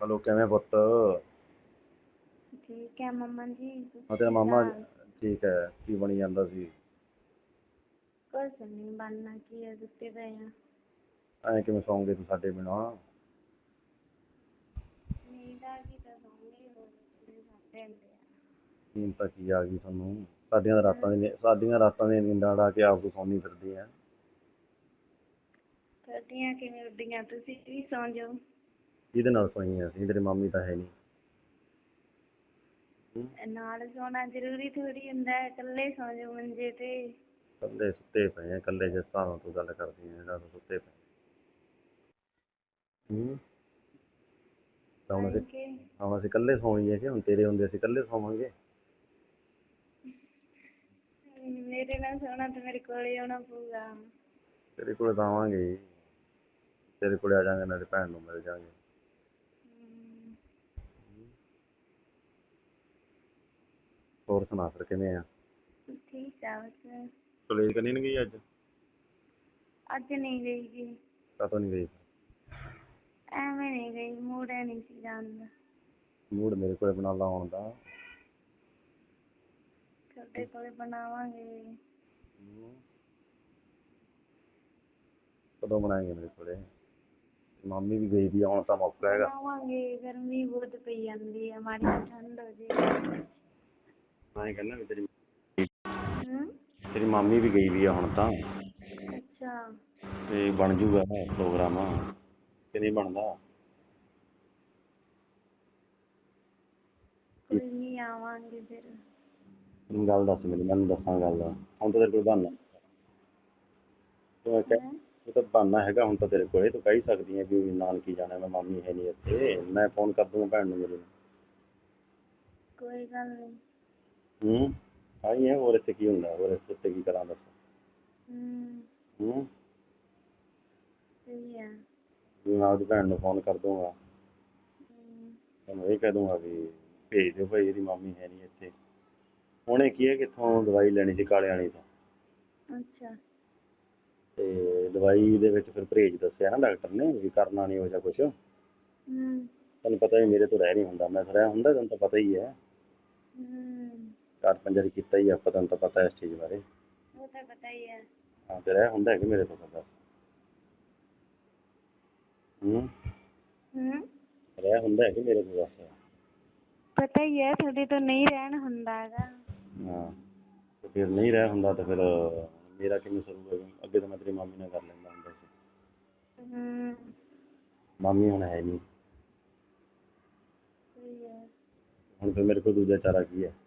Hello ਕਿਵੇਂ ਪੁੱਤ? ਠੀਕ ਹੈ ਮੰਮਾ ਜੀ ਹਾਂ ਤੇਰਾ ਮਾਮਾ ਠੀਕ ਹੈ ਕੀ ਬਣੀ ਜਾਂਦਾ ਸੀ? ਕੁਛ ਨਹੀਂ ਬਣਨਾ ਕੀ ਹੈ ਸੁੱਤੇ ਪਏ ਆ ਐਂ ਕਿਵੇਂ ਸੌਂਗੇ ਤੂੰ ਸਾਡੇ ਬਿਨਾਂ? ਨੀਂਦ ਆ ਗਈ ਤਾਂ ਸੌਂਗੀ ਹੋਰ ਆ। ਨੀਂਦ ਤਾਂ ਕੀ ਆ ਗਈ ਤੁਹਾਨੂੰ? ਸਾਡੀਆਂ ਤਾਂ ਰਾਤਾਂ ਦੀ ਨੀ- ਸਾਡੀਆਂ ਰਾਤਾਂ ਦੀਆਂ ਨੀਂਦਾਂ ਉਡਾ ਕੇ ਆਪ ਤੋਂ ਸੌਂਦੀ ਫਿਰਦੀ ਆ। ਤੁਹਾਡੀਆਂ ਕਿਵੇਂ ਉੱਡੀਆਂ? ਤੁਸੀਂ ਵੀ ਸੌਂ ਜਾਓ। ਜਿਹਦੇ ਨਾਲ ਸੋਈਆਂ ਅਸੀਂ ਤੇਰੀ ਮਾਮੀ ਤਾਂ ਹੈ ਨਹੀਂ। ਹੂੰ? ਨਾਲ ਸੌਣਾ ਜ਼ਰੂਰੀ ਥੋੜੀ ਹੁੰਦਾ ਹੈ ਇਕੱਲੇ ਸੌਂ ਜਾਓ ਮੰਜੇ ਤੇ। ਇਕੱਲੇ ਸੁੱਤੇ ਪਏ ਆ ਇਕੱਲੇ ਜਿਸ ਹਿਸਾਬ ਨਾਲ ਤੂੰ ਗੱਲ ਕਰਦੀ ਆ ਜਿਹੜਾ ਸੁੱਤੇ ਪਏ ਹੂੰ। ਤਾਂ ਹੁਣ ਅਸੀਂ ਕਿ ਹੁਣ ਅਸੀਂ ਸੌਂਈਏ ਕਿ ਹੁਣ ਤੇਰੇ ਹੁੰਦੇ ਅਸੀਂ ਇਕੱਲੇ ਸੌਵਾਂਗੇ? ਮੇਰੇ ਨਾਲ ਸੌਣਾ ਤੇ ਮੇਰੇ ਕੋਲੇ ਆਉਣਾ ਪਊਗਾ। ਤੇਰੇ ਕੋਲੇ ਤਾਂ ਆਵਾਂਗੇ ਹੀ। ਤੇਰੇ ਕੋਲੇ ਆ ਜਾਾਂਗੇ ਨਾਲੇ ਭੈਣ ਨੂੰ ਮਿਲ ਜਾਾਂਗੇ ਹੋਰ ਸੁਣਾ ਫਿਰ ਕਿਵੇਂ ਆ? ਠੀਕ ਆ ਬਸ ਕਾਲਜ ਕਰਨੀ ਨਹੀਂ ਗਈ ਅੱਜ? ਅੱਜ ਨਹੀਂ ਗਈ ਜੀ। ਕਾਤੋਂ ਨਹੀਂ ਗਈ? ਐਵੇਂ ਨਹੀਂ ਗਈ ਮੂਡ ਹੈ ਨਹੀਂ ਸੀ ਜਾਣ ਦਾ। ਮੂਡ ਮੇਰੇ ਕੋਲੇ ਬਣਾ ਲਾ ਆਉਣ ਦਾ ਤੁਹਾਡੇ ਕੋਲੇ ਬਣਾਵਾਂਗੇ। ਹੂੰ। ਕਦੋਂ ਬਣਾਏਂਗੇ ਮੇਰੇ ਕੋਲੇ? ਮਾਮੀ ਵੀ ਗਈ ਵੀ ਆ, ਹੁਣ ਤਾਂ ਮੌਕਾ ਹੈਗਾ। ਬਣਾਵਾਂਗੇ ਗਰਮੀ ਬਹੁਤ ਪਈ ਜਾਂਦੀ ਹੈ ਮਾੜੀ ਠੰਡ ਹੋ ਜੇ। ਮੈਂ ਕਹਿੰਦਾ ਵੀ ਤੇਰੀ ਹਮ ਤੇਰੀ ਮਾਮੀ ਵੀ ਗਈ ਵੀ ਆ ਹੁਣ ਤਾਂ। ਅੱਛਾ। ਤੇ ਬਣ ਜੂਗਾ ਪ੍ਰੋਗਰਾਮ। ਕਿ ਨਹੀਂ ਬਣਦਾ? ਕੋਈ ਨਹੀਂ ਆਵਾਂਗੇ ਫਿਰ। ਤੈਨੂੰ ਗੱਲ ਦੱਸ ਮੈਨੂੰ ਮੈਨੂੰ ਦੱਸਾਂ ਗੱਲ। ਹੁਣ ਤਾਂ ਤੇਰੇ ਕੋਲ ਬਹਾਨਾ ਤੂੰ ਕਹਿ ਹੈਂ? ਇਹ ਤਾਂ ਬਹਾਨਾ ਹੈਗਾ ਹੁਣ ਤਾਂ ਤੇਰੇ ਕੋਲੇ। ਤੂੰ ਕਹਿ ਹੀ ਸਕਦੀ ਹੈ ਵੀ ਨਾਨਕੀ ਜਾਣਾ ਮੈਂ ਮਾਮੀ ਹੈ ਨਹੀਂ ਇੱਥੇ। ਮੈਂ ਫੋਨ ਕਰ ਦੂੰਗਾ ਭੈਣ ਨੂੰ ਮੇਰੀ ਨੂੰ। ਕੋਈ ਗੱਲ ਨਹੀਂ ਹੂੰ ਆਈ ਹੈ ਹੋਰ ਇੱਥੇ ਕੀ ਹੁੰਦਾ ਹੋਰ ਇੱਥੇ ਉੱਤੇ ਕੀ ਕਰਾਂ ਦੱਸ? ਹੂੰ। ਸਹੀ ਹੈ ਮੈਂ ਆਪਦੀ ਭੈਣ ਨੂੰ ਫੋਨ ਕਰ ਦੂੰਗਾ ਤੁਹਾਨੂੰ ਇਹ ਕਹਿ ਦੂੰਗਾ ਵੀ ਭੇਜ ਦਿਓ ਭਾਈ ਇਹਦੀ ਮਾਮੀ ਹੈ ਨਹੀਂ ਇੱਥੇ। ਉਹਨੇ ਕੀ ਹੈ ਕਿੱਥੋਂ ਦਵਾਈ ਲੈਣੀ ਸੀ ਕਾਲੇ ਵਾਲੀ ਤੋਂ? ਅੱਛਾ। ਤੇ ਦਵਾਈ ਦੇ ਵਿੱਚ ਫਿਰ ਪਰਹੇਜ ਦੱਸਿਆ ਨਾ ਡਾਕਟਰ ਨੇ ਵੀ ਕਰਨਾ ਨਹੀਂ ਹੋ ਜਾ ਕੁਛ। ਹਮ ਤੁਹਾਨੂੰ ਪਤਾ ਹੀ ਮੇਰੇ ਤੋਂ ਰਹਿ ਨਹੀਂ ਹੁੰਦਾ ਮੈਂ ਰਹਿ ਹੁੰਦਾ ਤੁਹਾਨੂੰ ਤਾਂ ਪਤਾ ਹੀ ਹੈ। ਹਮ ਚਾਰ ਪੰਜ ਵਾਰੀ ਕੀਤਾ ਹੀ ਆਪਾਂ ਤੁਹਾਨੂੰ ਤਾਂ ਪਤਾ ਇਸ ਚੀਜ਼ ਬਾਰੇ। ਉਹ ਤਾਂ ਪਤਾ ਹੀ ਹੈ ਹਾਂ ਤੇ ਰਹਿ ਹੁੰਦਾ ਹੈ ਕਿ ਮੇਰੇ ਤੋਂ ਪਤਾ? ਹੂੰ? ਹਮ ਰਹਿ ਹੁੰਦਾ ਹੈ ਕਿ ਮੇਰੇ ਤੋਂ ਦੱਸ। ਪਤਾ ਹੀ ਹੈ ਤੁਹਾਡੇ ਤੋਂ ਨਹੀਂ ਰਹਿਣ ਹੁੰਦਾ ਹੈਗਾ। ਹਾਂ ਤੇ ਫਿਰ ਨਹੀਂ ਰਹਿ ਹੁੰਦਾ ਤਾਂ ਫਿਰ ਮੇਰਾ ਕਿਵੇਂ ਸਰੂਗਾ? ਅੱਗੇ ਤਾਂ ਮੈਂ ਤੇਰੀ ਮਾਮੀ ਨਾਲ ਕਰ ਲੈਂਦਾ ਹੁੰਦਾ ਸੀ। ਹਮ ਮਾਮੀ ਹੁਣ ਹੈ ਨਹੀਂ। ਹੈ ਹੁਣ ਫਿਰ ਮੇਰੇ ਕੋਲ ਦੂਜਾ ਚਾਰਾ ਕੀ ਹੈ ਹੂੰ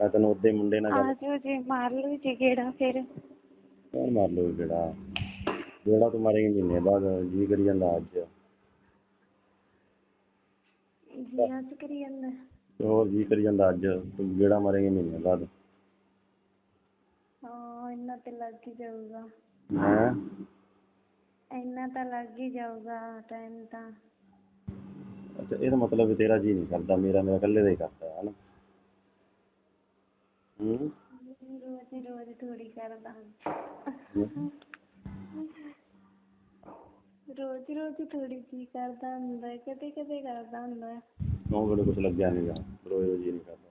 ਮੈਂ ਤੈਨੂੰ ਉਹਦੇ ਮੁੰਡੇ ਨਾਲ ਗੱਲ ਜਾਓ ਜੀ ਮਾਰ ਲਓ ਜੀ ਗੇੜਾ ਫਿਰ। ਕੌਣ ਮਾਰ ਲਊ ਜਿਹੜਾ ਜਿਹੜਾ ਤੂੰ ਮਾਰੇਂਗੇ ਮਹੀਨੇ ਬਾਅਦ ਜੀ ਕਰੀ ਜਾਂਦਾ ਅੱਜ। ਜੀ ਅੱਜ ਕਰੀ ਜਾਂਦਾ। ਤੇ ਹੋਰ ਜੀ ਕਰੀ ਜਾਂਦਾ ਅੱਜ ਤੂੰ ਜਿਹੜਾ ਮਾਰੇਂਗੇ ਮਹੀਨੇ ਬਾਅਦ। ਹਾਂ ਇੰਨਾ ਤੇ ਲੱਗ ਹੀ ਜਾਊਗਾ। ਹੈਂ? ਇੰਨਾ ਤਾਂ ਲੱਗ ਹੀ ਜਾਊਗਾ ਟਾਈਮ ਤਾਂ। ਅੱਛਾ ਇਹਦਾ ਮਤਲਬ ਤੇਰਾ ਜੀ ਨਹੀਂ ਕਰਦਾ ਮੇਰਾ ਮੇਰਾ ਇਕੱਲੇ ਦਾ ਹੀ ਕਰਦਾ ਹੈ ਨਾ ਹੂੰ? ਰੋਜ਼ ਹੀ ਰੋਜ਼ ਥੋੜੀ ਕਰਦਾ। ਹੂੰ। ਰੋਜ਼ ਰੋਜ਼ ਥੋੜੀ ਜੀ ਕਰਦਾ ਹੁੰਦਾ ਹੈ, ਕਦੇ ਕਦੇ ਕਰਦਾ ਹੁੰਦਾ। ਹੈ। ਕਿਉਂ ਕਿਹੜੇ ਕੁਛ ਲੱਗਿਆ ਨਹੀਂ ਗਾ? ਰੋਜ਼ ਰੋਜ਼ ਜੀ ਨਹੀਂ ਕਰਦਾ।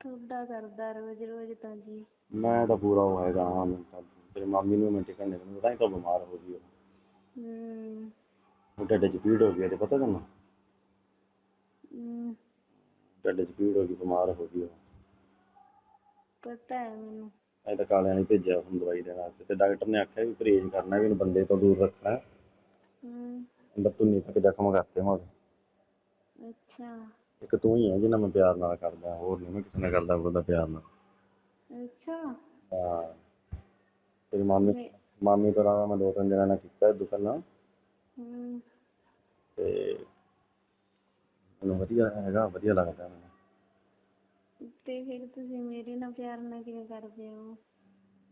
ਤੁਹਾਡਾ ਕਰਦਾ ਰੋਜ਼ ਰੋਜ਼ ਤਾਂ ਜੀ। ਮੈਂ ਤਾਂ ਪੂਰਾ ਉਹ ਹੈਗਾ ਹਾਂ ਮੈਂ ਤਾਂ ਤੇਰੀ ਮਾਮੀ ਨੂੰ ਮੈਂ ਟਿਕਣ ਨਹੀਂ ਦਿੰਦਾ ਤਾਂ ਹੀ ਤਾਂ ਬਿਮਾਰ ਹੋ ਗਈ ਉਹ। ਹਮ ਉਹ ਢਿੱਡ 'ਚ ਪੀੜ ਹੋ ਗਈ ਤੇ ਪਤਾ ਤੈਨੂੰ? ਹਮ, ਢਿੱਡ 'ਚ ਪੀੜ ਹੋ ਗਈ ਬਿਮਾਰ ਹੋ ਗਈ ਉਹ। ਪਤਾ ਹੈ ਮੈਨੂੰ। ਤਾਂ ਕਾਲਿਆਂ ਨੇ ਭੇਜਿਆ ਹੁਣ ਦਵਾਈ ਦੇਣ ਵਾਸਤੇ। ਤੇ ਡਾਕਟਰ ਨੇ ਆਖਿਆ ਵੀ ਪਰਹੇਜ਼ ਕਰਨਾ ਵੀ ਇਹਨੂੰ ਬੰਦੇ ਤੋਂ ਦੂਰ ਰੱਖਣਾ। ਹੈ। ਹਮ। ਅੰਦਰ ਧੁੰਨੀ ਤੱਕ ਜ਼ਖਮ ਕਰਤੇ ਮੈਂ ਅੱਛਾ। ਇੱਕ ਤੂੰ ਹੀ ਹੈ ਜਿਹਨਾਂ ਮੈਂ ਪਿਆਰ ਨਾਲ ਕਰਦਾ ਹੋਰ ਨਹੀਂ ਮੈਂ ਕਿਸੇ ਨਾਲ ਕਰਦਾ ਉਹਦਾ ਪਿਆਰ ਨਾਲ। ਅੱਛਾ। ਹਾਂ। ਤੇਰੀ ਮਾਮੀ ਮਾਮੀ ਤੋਂ ਇਲਾਵਾ ਮੈਂ ਦੋ ਤਿੰਨ ਜਣਾਂ ਨਾਲ ਕੀਤਾ ਦੁਕਾਨ ਹਮ। ਤੇ ਮੈਨੂੰ ਵਧੀਆ ਹੈਗਾ ਵਧੀਆ ਲੱਗਦਾ ਮੈਨੂੰ। ਤੇ ਫਿਰ ਤੁਸੀਂ ਮੇਰੇ ਨਾਲ ਪਿਆਰ ਨਾਲ ਕਿਵੇਂ ਕਰਦੇ ਹੋ?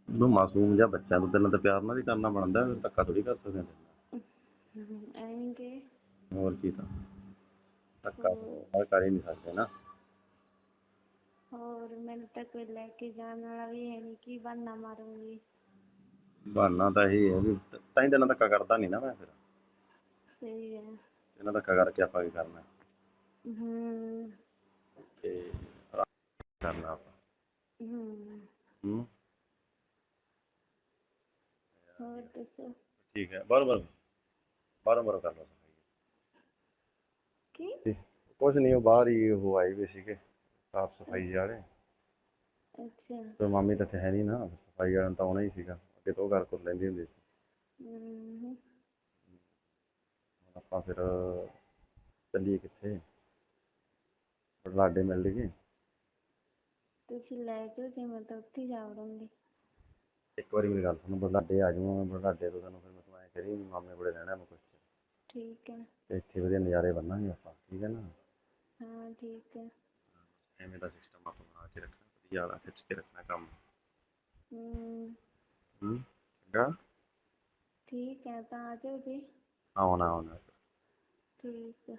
ਉਹਨੂੰ ਮਾਸੂਮ ਜਿਹਾ ਬੱਚਾ ਨੂੰ ਤੈਨੂੰ ਤਾਂ ਪਿਆਰ ਨਾਲ ਹੀ ਕਰਨਾ ਬਣਦਾ ਫਿਰ ਧੱਕਾ ਥੋੜੀ ਕਰ ਸਕਦੇ ਹਾਂ। ਐਵੇਂ ਕਿ? ਹੋਰ ਕੀ ਤਾਂ। ਧੱਕਾ ਹਰ। ਕਰ ਹੀ ਨਹੀਂ ਸਕਦੇ ਨਾ। ਹੋਰ ਮੈਨੂੰ ਤਾਂ ਕੋਈ ਲੈ ਕੇ ਜਾਣ ਵਾਲਾ ਵੀ ਹੈ ਨਹੀਂ ਕੀ ਬਹਾਨਾ ਮਾਰੂੰਗੀ? ਬਹਾਨਾ ਤਾਂ ਇਹ ਹੈ ਵੀ ਤਾਂ ਹੀ ਤੈਨੂੰ ਧੱਕਾ ਕਰਦਾ ਨਹੀਂ ਨਾ ਮੈਂ ਫਿਰ। ਸਹੀ ਹੈ। ਇਹਨਾਂ ਧੱਕਾ ਕਰਕੇ ਆਪਾਂ ਕੀ ਕਰਨਾ? ਹੂੰ। ਤੇ ਕਰਨਾ ਆਪਾਂ। ਹੂੰ। ਹੂੰ। ਹੋਰ ਦੱਸੋ। ਠੀਕ ਹੈ ਬਾਹਰੋਂ ਬਾਹਰੋਂ। ਬਾਹਰੋਂ ਬਾਹਰੋਂ ਕਰ ਲਓ ਸਫ਼ਾਈ। ਕੀ? ਕੁਛ ਨਹੀਂ ਉਹ ਬਾਹਰ ਹੀ ਉਹ ਆਏ ਵੀ ਸੀਗੇ ਸਾਫ਼ ਸਫ਼ਾਈ ਵਾਲੇ। ਅੱਛਾ। ਤੇ ਮਾਮੀ ਤਾਂ ਹੈ ਨਹੀਂ ਨਾ ਸਫ਼ਾਈ ਵਾਲਾ ਤਾਂ ਆਉਣਾ ਹੀ ਸੀਗਾ। ਅੱਗੇ ਤੋਂ ਉਹ ਲੈਂਦੀ ਹੁੰਦੀ ਸੀ। ਆਪਾਂ ਫਿਰ ਚੱਲੀਏ ਕਿੱਥੇ? ਬਰਲਾਡੇ ਮਿਲ ਲਈਏ। ਤੁਸੀਂ ਲੈ ਜਾਓ ਜੇ ਮੈਂ ਤਾਂ ਉੱਥੇ ਜਾ ਵੜੂੰਗੀ। ਇੱਕ ਵਾਰੀ ਮੇਰੀ ਗੱਲ ਸੁਣੋ ਬਰਲਾਡੇ ਆ ਜਾਊਂਗਾ ਮੈਂ ਬਰਲਾਡੇ ਤੋਂ ਤੈਨੂੰ ਫਿਰ ਮੈਂ ਤੂੰ ਐਂ ਕਰੀ ਮਾਮੇ ਕੋਲੇ ਰਹਿਣਾ ਮੈਂ ਕੁਛ। ਚਿਰ। ਠੀਕ ਹੈ। ਤੇ ਇੱਥੇ ਵਧੀਆ ਨਜ਼ਾਰੇ ਬੰਨਾਂਗੇ ਆਪਾਂ ਠੀਕ ਹੈ ਨਾ? ਹਾਂ ਠੀਕ ਹੈ। ਐਵੇਂ ਦਾ ਸਿਸਟਮ ਆਪਾਂ ਬਣਾ ਕੇ ਰੱਖਣਾ ਵਧੀਆ ਵਾਲਾ ਖਿੱਚ ਕੇ ਰੱਖਣਾ ਕੰਮ। ਹੂੰ। ਹੂੰ ਚੰਗਾ? ਠੀਕ ਹੈ ਤਾਂ ਆ ਜਾਓ ਜੀ। ਆਉਣਾ ਆਉਣਾ। ਠੀਕ ਹੈ